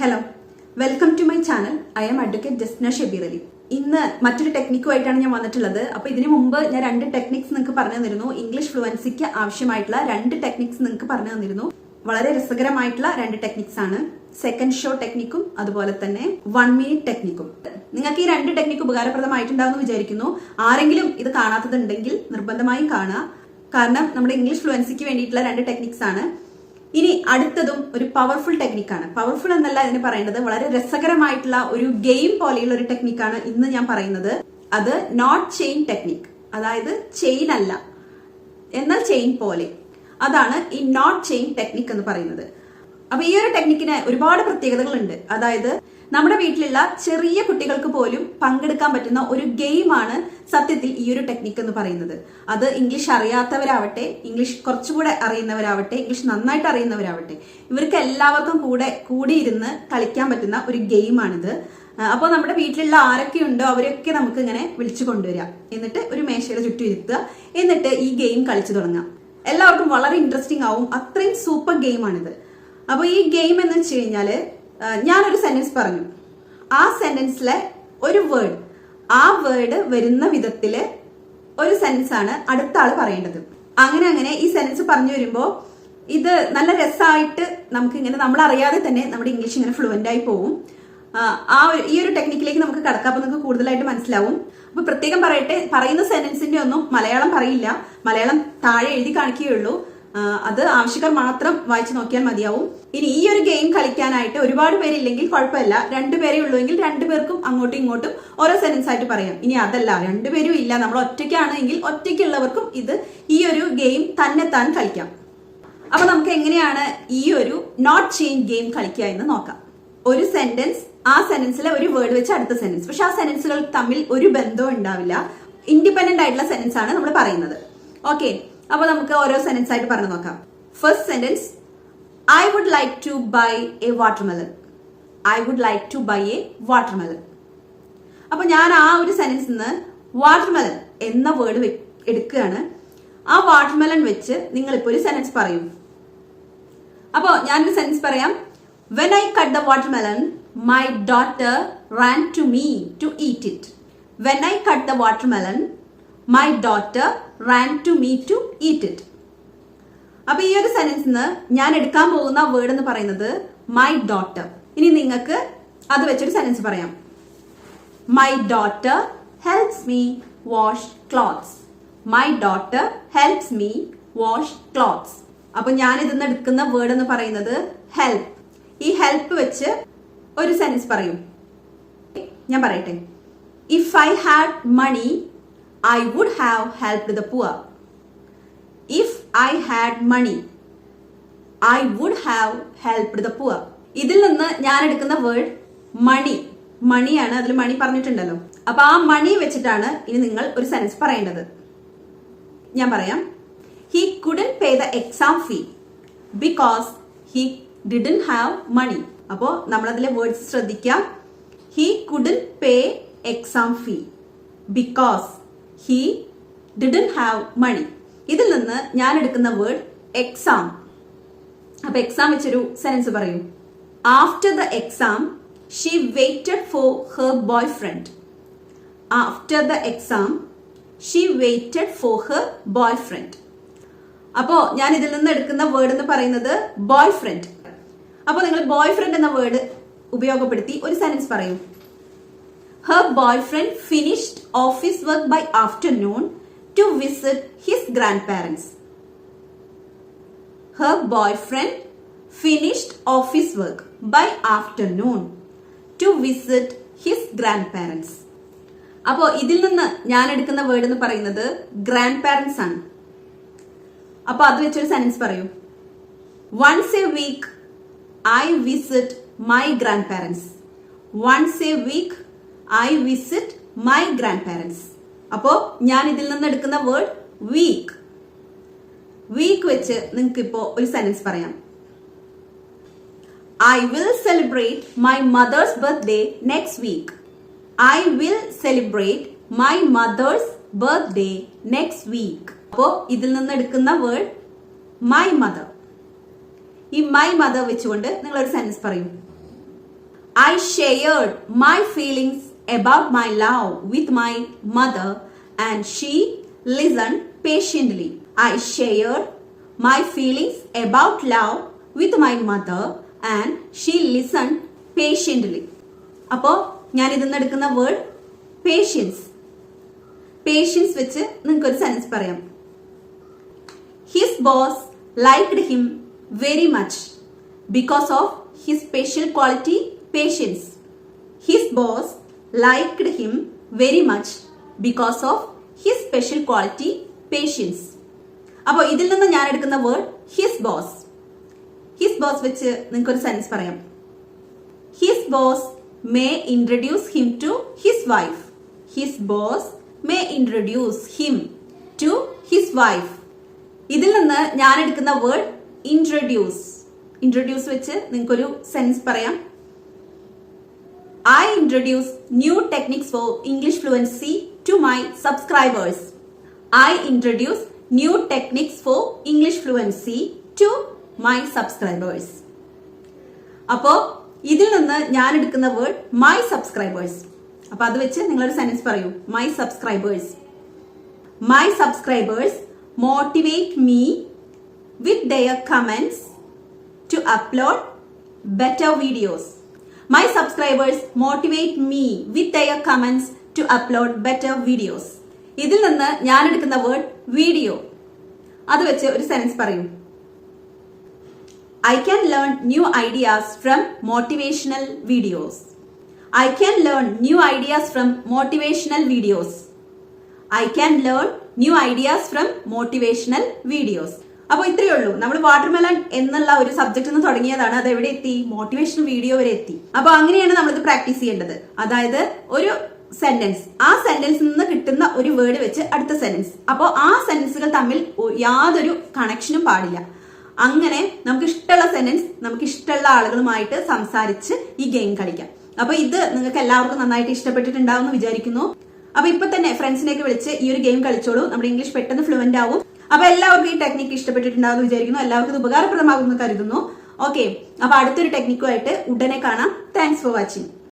Hello welcome to my channel I am advocate Jasna Shebeer Ali ഇന്ന് മറ്റൊരു ടെക്നിക്കുമായിട്ടാണ് ഞാൻ വന്നിട്ടുള്ളത്. അപ്പൊ ഇതിനു മുമ്പ് ഞാൻ രണ്ട് ടെക്നിക്സ് നിങ്ങൾക്ക് പറഞ്ഞു തന്നിരുന്നു. ഇംഗ്ലീഷ് ഫ്ലുവൻസിക്ക് ആവശ്യമായിട്ടുള്ള രണ്ട് ടെക്നിക്സ് നിങ്ങൾക്ക് പറഞ്ഞു തന്നിരുന്നു. വളരെ രസകരമായിട്ടുള്ള രണ്ട് ടെക്നിക്സ് ആണ്. സെക്കൻഡ് ഷോ ടെക്നിക്കും അതുപോലെ തന്നെ വൺ മിനിറ്റ് ടെക്നിക്കും നിങ്ങൾക്ക് ഈ രണ്ട് ടെക്നിക്ക് ഉപകാരപ്രദമായിട്ടുണ്ടാവും എന്ന് വിചാരിക്കുന്നു. ആരെങ്കിലും ഇത് കാണാത്തതുണ്ടെങ്കിൽ നിർബന്ധമായും കാണുക. കാരണം നമ്മുടെ ഇംഗ്ലീഷ് ഫ്ലുവൻസിക്ക് വേണ്ടിയിട്ടുള്ള രണ്ട് ടെക്നിക്സ് ആണ്. ഇനി അടുത്തതും ഒരു പവർഫുൾ ടെക്നിക്കാണ് പവർഫുൾ എന്നല്ല ഇതിന് പറയുന്നത് വളരെ രസകരമായിട്ടുള്ള ഒരു ഗെയിം പോലെയുള്ള ഒരു ടെക്നിക്കാണ് ഇന്ന് ഞാൻ പറയുന്നത്. അത് നോട്ട് ചെയിൻ ടെക്നിക് അതായത് ചെയിൻ അല്ല. എന്നാൽ ചെയിൻ പോലെ. അതാണ് ഈ നോട്ട് ചെയിൻ ടെക്നിക് എന്ന് പറയുന്നത്. അപ്പൊ ഈ ഒരു ടെക്നിക്കിന് ഒരുപാട് പ്രത്യേകതകളുണ്ട്. അതായത് നമ്മുടെ വീട്ടിലുള്ള ചെറിയ കുട്ടികൾക്ക് പോലും പങ്കെടുക്കാൻ പറ്റുന്ന ഒരു ഗെയിമാണ് സത്യത്തിൽ ഈ ഒരു ടെക്നിക്ക് എന്ന് പറയുന്നത്. അത് ഇംഗ്ലീഷ് അറിയാത്തവരാവട്ടെ ഇംഗ്ലീഷ് കുറച്ചുകൂടെ അറിയുന്നവരാവട്ടെ ഇംഗ്ലീഷ് നന്നായിട്ട് അറിയുന്നവരാവട്ടെ ഇവർക്ക് എല്ലാവർക്കും കൂടെ കൂടിയിരുന്ന് കളിക്കാൻ പറ്റുന്ന ഒരു ഗെയിമാണിത്. അപ്പോൾ നമ്മുടെ വീട്ടിലുള്ള ആരൊക്കെ ഉണ്ടോ അവരൊക്കെ നമുക്ക് ഇങ്ങനെ വിളിച്ചു കൊണ്ടുവരിക എന്നിട്ട് ഒരു മേശയുടെ ചുറ്റും ഇരുത്തുക. എന്നിട്ട് ഈ ഗെയിം കളിച്ചു തുടങ്ങാം. എല്ലാവർക്കും വളരെ ഇൻട്രസ്റ്റിംഗ് ആവും. അത്രയും സൂപ്പർ ഗെയിമാണിത്. അപ്പോൾ ഈ ഗെയിം എന്ന് വെച്ച് കഴിഞ്ഞാൽ ആ, ഞാനൊരു സെന്റൻസ് പറഞ്ഞു. ആ സെന്റൻസിലെ ഒരു വേർഡ് ആ വേർഡ് വരുന്ന വിധത്തിൽ ഒരു സെന്റൻസ് ആണ് അടുത്ത ആൾ പറയേണ്ടത്. അങ്ങനെ അങ്ങനെ ഈ സെന്റൻസ് പറഞ്ഞു വരുമ്പോൾ ഇത് നല്ല രസമായിട്ട് നമുക്ക് ഇങ്ങനെ നമ്മൾ അറിയാതെ തന്നെ നമ്മുടെ ഇംഗ്ലീഷ് ഇങ്ങനെ ഫ്ലുവന്റ് ആയി പോവും. ആ, ഈ ഒരു ടെക്നിക്കിലേക്ക് നമുക്ക് കടക്കാം നിങ്ങൾക്ക് കൂടുതലായിട്ട് മനസ്സിലാവും. അപ്പൊ പ്രത്യേകം പറയട്ടെ പറയുന്ന സെന്റൻസിന്റെ ഒന്നും മലയാളം പറയില്ല. മലയാളം താഴെ എഴുതി കാണിക്കുകയുള്ളൂ. അത് ആവശ്യക്കാർ മാത്രം വായിച്ചു നോക്കിയാൽ മതിയാവും. ഇനി ഈ ഒരു ഗെയിം കളിക്കാനായിട്ട് ഒരുപാട് പേരില്ലെങ്കിൽ കുഴപ്പമില്ല. രണ്ടുപേരേ ഉള്ളൂ എങ്കിൽ രണ്ടുപേർക്കും അങ്ങോട്ടും ഇങ്ങോട്ടും ഓരോ സെന്റൻസ് ആയിട്ട് പറയാം. ഇനി അതല്ല രണ്ടുപേരും ഇല്ല. നമ്മൾ ഒറ്റയ്ക്കാണെങ്കിൽ ഒറ്റയ്ക്കുള്ളവർക്കും ഇത് ഈ ഒരു ഗെയിം തന്നെ താൻ കളിക്കാം. അപ്പൊ നമുക്ക് എങ്ങനെയാണ് ഈ ഒരു നോട്ട് ചെയിൻ ഗെയിം കളിക്കുക എന്ന് നോക്കാം. ഒരു സെന്റൻസ് ആ സെന്റൻസിലെ ഒരു വേർഡ് വെച്ച് അടുത്ത സെന്റൻസ് പക്ഷെ ആ സെന്റൻസുകൾ തമ്മിൽ ഒരു ബന്ധവും ഉണ്ടാവില്ല. ഇൻഡിപെൻഡന്റ് ആയിട്ടുള്ള സെന്റൻസ് ആണ് നമ്മൾ പറയുന്നത്. ഓക്കെ അപ്പൊ നമുക്ക് ഓരോ സെന്റൻസ് ആയിട്ട് പറഞ്ഞു നോക്കാം. First sentence I would like to buy a watermelon I would like to buy a watermelon അപ്പൊ ഞാൻ ആ ഒരു സെന്റൻസ് നിന്ന് വാട്ടർമെലൻ എന്ന വേർഡ് എടുക്കുകയാണ്. ആ വാട്ടർമെലൻ വെച്ച് നിങ്ങൾ ഇപ്പോൾ ഒരു സെന്റൻസ് പറയും. അപ്പോ ഞാനൊരു സെന്റൻസ് പറയാം. When I cut the watermelon my daughter ran to me to eat it when I cut the watermelon my daughter ran to me to eat it അപ്പൊ ഈ ഒരു സെന്റൻസിന് ഞാൻ എടുക്കാൻ പോകുന്ന വേർഡ് എന്ന് പറയുന്നത് മൈ ഡോട്ടർ ഇനി നിങ്ങൾക്ക് അത് വെച്ചൊരു സെന്റൻസ് പറയാം. My daughter helps me wash clothes my daughter helps me wash clothes അപ്പൊ ഞാൻ ഇതിന്ന് എടുക്കുന്ന വേർഡ് എന്ന് പറയുന്നത് ഹെൽപ്പ് ഈ ഹെൽപ്പ് വെച്ച് ഒരു സെന്റൻസ് പറയും. ഞാൻ പറയട്ടെ. If I had money I would have helped the poor. If I had money, I would have helped the poor. ഇതിൽ നിന്ന് ഞാൻ എടുക്കുന്ന വേർഡ് മണി മണിയാണ് അതിൽ മണി പറഞ്ഞിട്ടുണ്ടല്ലോ. അപ്പൊ ആ മണി വെച്ചിട്ടാണ് ഇനി നിങ്ങൾ ഒരു സെൻസ് പറയേണ്ടത്. ഞാൻ പറയാം. He couldn't pay the exam fee because he didn't have money അപ്പോ നമ്മളതിലെ വേർഡ്സ് ശ്രദ്ധിക്കാം. He couldn't pay exam fee because he didn't have money ഇതിൽ നിന്ന് ഞാൻ എടുക്കുന്ന വേർഡ് എക്സാം അപ്പൊ എക്സാം വെച്ചൊരു സെൻസ് പറയൂ. After the exam she waited for her boyfriend after the exam she waited for her boyfriend അപ്പോ ഞാൻ ഇതിൽ നിന്ന് എടുക്കുന്ന വേർഡ് എന്ന് പറയുന്നത് ബോയ് ഫ്രണ്ട് അപ്പോ നിങ്ങൾ ബോയ് ഫ്രണ്ട് എന്ന വേർഡ് ഉപയോഗപ്പെടുത്തി ഒരു സെൻസ് പറയൂ. Friend finished office work by afternoon to visit his grandparents her boyfriend finished office work by afternoon to visit his grandparents. അപ്പോൾ ഇതിൽ നിന്ന് ഞാൻ എടുക്കുന്ന വേർഡ് എന്ന് പറയുന്നത് ഗ്രാൻഡ് പാരൻസ് ആണ്. അപ്പോൾ അത് വെച്ചൊരു സെന്റൻസ് പറയൂ. Once a week I visit my grandparents once a week I visit my grandparents അപ്പോൾ ഞാൻ ഇതിൽ നിന്ന് എടുക്കുന്ന വേർഡ് വീക്ക് വീക്ക് വെച്ച് നിങ്ങൾക്ക് ഇപ്പോ ഒരു സെന്റൻസ് പറയാം. I will celebrate my mother's birthday next week I will celebrate my mother's birthday next week അപ്പോ ഇതിൽ നിന്ന് എടുക്കുന്ന വേർഡ് മൈ മദർ ഈ മൈ മദർ വെച്ചുകൊണ്ട് നിങ്ങൾ ഒരു സെന്റൻസ് പറയും. I shared my feelings about my love with my mother and she listened patiently. I shared my feelings about love with my mother and she listened patiently. അപ്പോൾ ഞാൻ ഇതിന്ന് എടുക്കുന്ന word patience patience വെച്ച് നിങ്ങൾക്ക് ഒരു sentence പറയാം his boss liked him very much because of his special quality patience his boss liked him very much because of his special quality patience. അപ്പോൾ ഇതിൽ നിന്ന് ഞാൻ എടുക്കുന്ന word his boss his boss വെച്ച് നിങ്ങൾക്ക് ഒരു സെൻസ് പറയാം. His boss may introduce him to his wife his boss may introduce him to his wife ഇതിൽ നിന്ന് ഞാൻ എടുക്കുന്ന വേർഡ് ഇൻട്രൊഡ്യൂസ് ഇൻട്രൊഡ്യൂസ് വെച്ച് നിങ്ങൾക്കൊരു സെൻസ് പറയാം. I introduce new techniques for English fluency to my subscribers. I introduce new techniques for English fluency to my subscribers. അപ്പോ ഇതിൽ നിന്ന് ഞാൻ എടുക്കുന്ന വേർഡ് മൈ സബ്സ്ക്രൈബേഴ്സ് അപ്പൊ അത് വെച്ച് നിങ്ങളൊരു sentence പറയൂ my subscribers my subscribers motivate me with their comments to upload better videos. My subscribers motivate me with their comments to upload better videos. ഇതിൽ നിന്ന് ഞാൻ എടുക്കുന്ന വേർഡ് വീഡിയോ അത് വെച്ച് ഒരു സെൻസ് പറയും. I can learn new ideas from motivational videos I can learn new ideas from motivational videos I can learn new ideas from motivational videos അപ്പോൾ ഇത്രയേ ഉള്ളൂ. നമ്മൾ വാട്ടർമെലൺ എന്നുള്ള ഒരു സബ്ജക്റ്റ് നിന്ന് തുടങ്ങിയതാണ്. അത് എവിടെ എത്തി? മോട്ടിവേഷൻ വീഡിയോ വരെ എത്തി. അപ്പോൾ അങ്ങനെയാണ് നമ്മളിത് പ്രാക്ടീസ് ചെയ്യേണ്ടത്. അതായത് ഒരു സെന്റൻസ് ആ സെന്റൻസിൽ നിന്ന് കിട്ടുന്ന ഒരു വേർഡ് വെച്ച് അടുത്ത സെന്റൻസ് അപ്പോൾ ആ സെന്റൻസുകൾ തമ്മിൽ യാതൊരു കണക്ഷനും പാടില്ല. അങ്ങനെ നമുക്ക് ഇഷ്ടമുള്ള സെന്റൻസ് നമുക്ക് ഇഷ്ടമുള്ള ആളുകളുമായിട്ട് സംസാരിച്ച് ഈ ഗെയിം കളിക്കാം. അപ്പൊ ഇത് നിങ്ങൾക്ക് എല്ലാവർക്കും നന്നായിട്ട് ഇഷ്ടപ്പെട്ടിട്ടുണ്ടാവും എന്ന് വിചാരിക്കുന്നു. അപ്പൊ ഇപ്പൊ തന്നെ ഫ്രണ്ട്സിനെയൊക്കെ വിളിച്ച് ഈ ഒരു ഗെയിം കളിച്ചോളൂ. നമ്മുടെ ഇംഗ്ലീഷ് പെട്ടെന്ന് ഫ്ലുവന്റ് ആവും. അപ്പൊ എല്ലാവർക്കും ഈ ടെക്നിക്ക് ഇഷ്ടപ്പെട്ടിട്ടുണ്ടാകുമെന്ന് വിചാരിക്കുന്നു. എല്ലാവർക്കും ഇത് ഉപകാരപ്രദമാകുമെന്ന് കരുതുന്നു. ഓക്കെ അപ്പൊ അടുത്തൊരു ടെക്നിക്കുമായിട്ട് ഉടനെ കാണാം. Thanks for watching